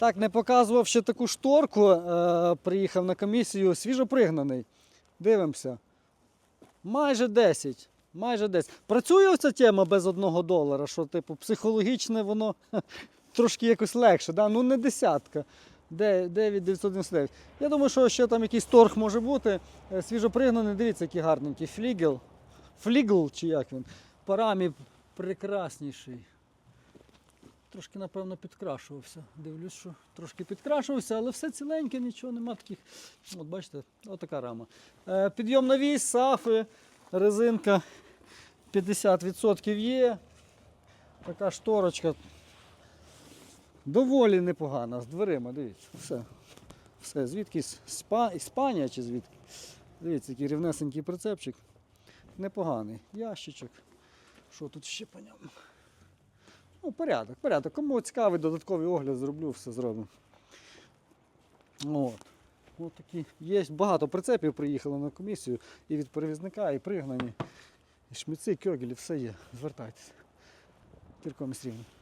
Так, не показував ще таку шторку. Е, приїхав на комісію, свіжопригнаний. Дивимося. Майже 10. Майже 10. Працює оця тема без одного долара, що, типу, психологічне воно трошки якось легше. Да? Ну не десятка. Де- 9,999. Я думаю, що ще там якийсь торг може бути. Е, Свіжопригнаний, дивіться, який гарненький. Флігел. Флігл, чи як він. Парамі прекрасніший. Трошки, напевно, підкрашувався. Дивлюсь, що трошки підкрашувався, але все ціленьке, нічого нема таких. От бачите, отака рама. Е, підйом на вісь, сафи, резинка 50% є. Така шторочка. Доволі непогана, з дверима, дивіться, все. Все, звідкись Спа... Іспанія чи звідки? Дивіться, який рівнесенький прицепчик. Непоганий. Ящичок. Що тут ще по ньому? Ну, порядок, порядок. Кому цікавий додатковий огляд зроблю, все зробимо. От. От такі. Є багато прицепів приїхало на комісію і від перевізника, і пригнані. І шміци, кьогелі, все є. Звертайтеся. Кірком і рівно.